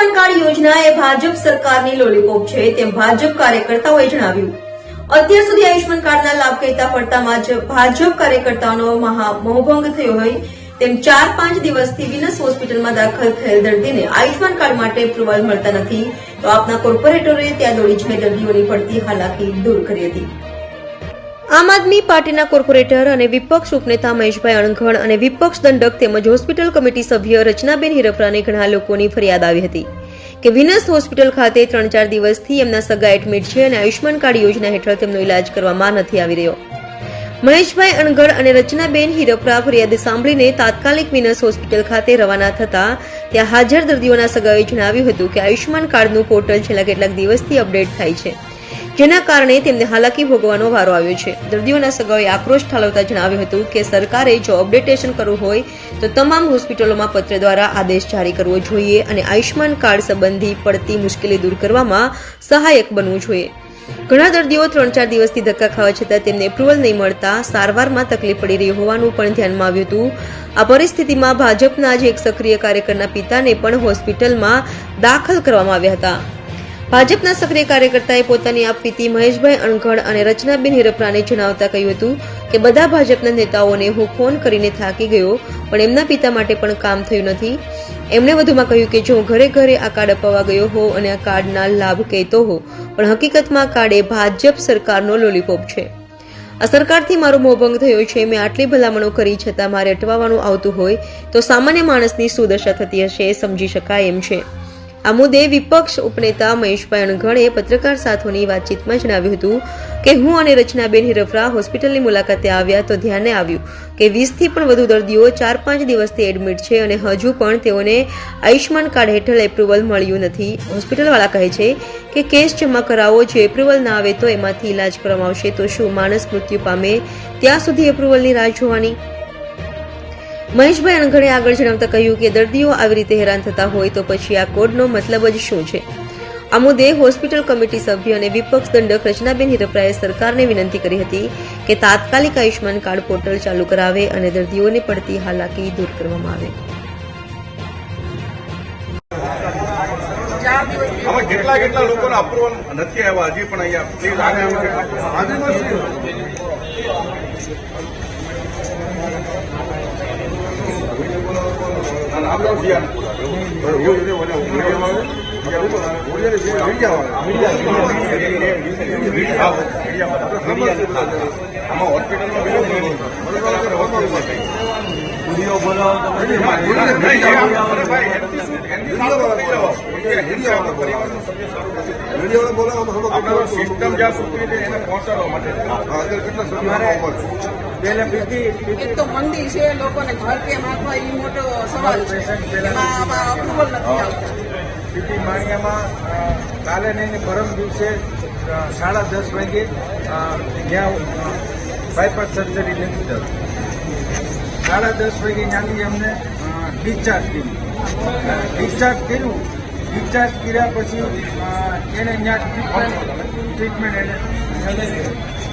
Ayushman card યોજના એ ભાજપ સરકારની lollipop છે તેમ ભાજપ કાર્યકર્તાઓએ જણાવ્યું. અત્યાર સુધી આયુષ્માન કાર્ડના લાભ કહેતા પડતામાં ભાજપ કાર્યકર્તાઓનો મહા મોહભંગ થયો હોય તેમ ચાર પાંચ દિવસથી વિનસ હોસ્પિટલમાં દાખલ થયેલ દર્દીને આયુષ્માન કાર્ડ માટે એપ્રુવલ મળતા નથી. તો આપના કોર્પોરેટરોએ ત્યાં દોડી જઈ દર્દીઓની પડતી હાલાકી દૂર કરી હતી. આમ આદમી પાર્ટીના કોર્પોરેટર અને વિપક્ષ ઉપનેતા મહેશભાઈ અણઘડ અને વિપક્ષ દંડક તેમજ હોસ્પિટલ કમિટી સભ્ય રચનાબેન હિરપરાને ઘણા લોકોની ફરિયાદ આવી હતી કે વિનસ હોસ્પિટલ ખાતે ત્રણ ચાર દિવસથી એમના સગા એડમિટ છે અને આયુષ્માન કાર્ડ યોજના હેઠળ તેમનો ઇલાજ કરવામાં નથી આવી રહ્યો. મહેશભાઈ અણગઢ અને રચનાબેન હિરપરા ફરિયાદ સાંભળીને તાત્કાલિક વિનસ હોસ્પિટલ ખાતે રવાના થતા ત્યાં હાજર દર્દીઓના સગાએ જણાવ્યું હતું કે આયુષ્માન કાર્ડનું પોર્ટલ છેલ્લા કેટલાક દિવસથી અપડેટ થાય છે. જેના કારણે તેમને હાલાકી ભોગવવાનો વારો આવ્યો છે. દર્દીઓના સગાઓએ આક્રોશ ઠાલવતા જણાવ્યું હતું કે સરકારે જો અપડેટેશન કરવું હોય, તો તમામ હોસ્પિટલોમાં પત્ર દ્વારા આદેશ જારી કરવો જોઈએ અને આયુષ્માન કાર્ડ સંબંધી પડતી મુશ્કેલી દૂર કરવામાં સહાયક બનવું જોઈએ. ઘણા દર્દીઓ ત્રણ ચાર દિવસથી ધક્કા ખાવા છતાં તેમને એપ્રુવલ નહીં મળતા સારવારમાં તકલીફ પડી રહી હોવાનું પણ ધ્યાનમાં આવ્યું હતું. આ પરિસ્થિતિમાં ભાજપના જ એક સક્રિય કાર્યકરના પિતાને પણ હોસ્પિટલમાં દાખલ કરવામાં આવ્યા હતા. ભાજપના સક્રિય કાર્યકર્તાએ પોતાની આપવીતી મહેશભાઈ અણઘડ અને રચનાબેન હિરપરાને જણાવતા કહ્યું હતું કે બધા ભાજપના નેતાઓને હું ફોન કરીને થાકી ગયો, પણ એમના પિતા માટે પણ કામ થયું નથી. એમણે વધુમાં કહ્યું કે જો હું ઘરે ઘરે આ કાર્ડ અપાવવા ગયો હો અને આ કાર્ડના લાભ કહેતો હોઉં, પણ હકીકતમાં કાર્ડ એ ભાજપ સરકારનો લોલીપોપ છે. આ સરકારથી મારો મોભંગ થયો છે, મેં આટલી ભલામણો કરી છતાં મારે અટવાવાનું આવતું હોય તો સામાન્ય માણસની શું દશા થતી હશે એ સમજી શકાય એમ છે. આ મુદ્દે વિપક્ષ ઉપનેતા મહેશભાઈ અણઘણે પત્રકાર સાથોની વાતચીતમાં જણાવ્યું હતું કે, હું અને રચનાબેન હિરફરા હોસ્પિટલની મુલાકાતે આવ્યા તો ધ્યાને આવ્યું કે, વીસથી પણ વધુ દર્દીઓ ચાર પાંચ દિવસથી એડમિટ છે અને હજુ પણ તેઓને આયુષ્માન કાર્ડ હેઠળ એપ્રુવલ મળ્યું નથી. હોસ્પિટલવાળા કહે છે કે, કેસ જમા કરાવો, જો એપ્રુવલ ના આવે તો એમાંથી ઇલાજ કરવામાં આવશે, તો શું માણસ મૃત્યુ પામે ત્યાં સુધી એપ્રુવલની રાહ જોવાની? મહેશભાઈ અણઘડે આગળ જણાવતા કહ્યું કે દર્દીઓ આવી રીતે હેરાન થતા હોય તો પછી આ કોડનો મતલબ જ શું છે? આ મુદ્દે હોસ્પિટલ કમિટી સભ્ય અને વિપક્ષ દંડક રચનાબેન હિરપરાએ સરકારને વિનંતી કરી હતી કે તાત્કાલિક આયુષ્માન કાર્ડ પોર્ટલ ચાલુ કરાવે અને દર્દીઓને પડતી હાલાકી દૂર કરવામાં આવે. કેટલા કેટલા લોકોને અપ્રુવલ નથી આવ્યા? હજી પણ અહીંયા આને આમાં હોસ્પિટલમાં વીડિયો બોલાવો સિસ્ટમ જ્યાં સુધી એને પહોંચાડવા માટે. પેલે બીજી એક તો મંદિર છે લોકોને ઘર કેમ આપવા એ મોટો સવાલ છે. એમાં અપ્રુવલ નથી આવતા. પીપી માણિયામાં કાલે નહીં પરમ દિવસે સાડા દસ વાગે ત્યાં બાયપાસ સર્જરી નથી થતી સાડા દસ વાગે ત્યાંથી અમને ડિસ્ચાર્જ કર્યું. ડિસ્ચાર્જ કર્યું. ડિસ્ચાર્જ કર્યા પછી એને ત્યાં ટ્રીટમેન્ટ ટ્રીટમેન્ટ એને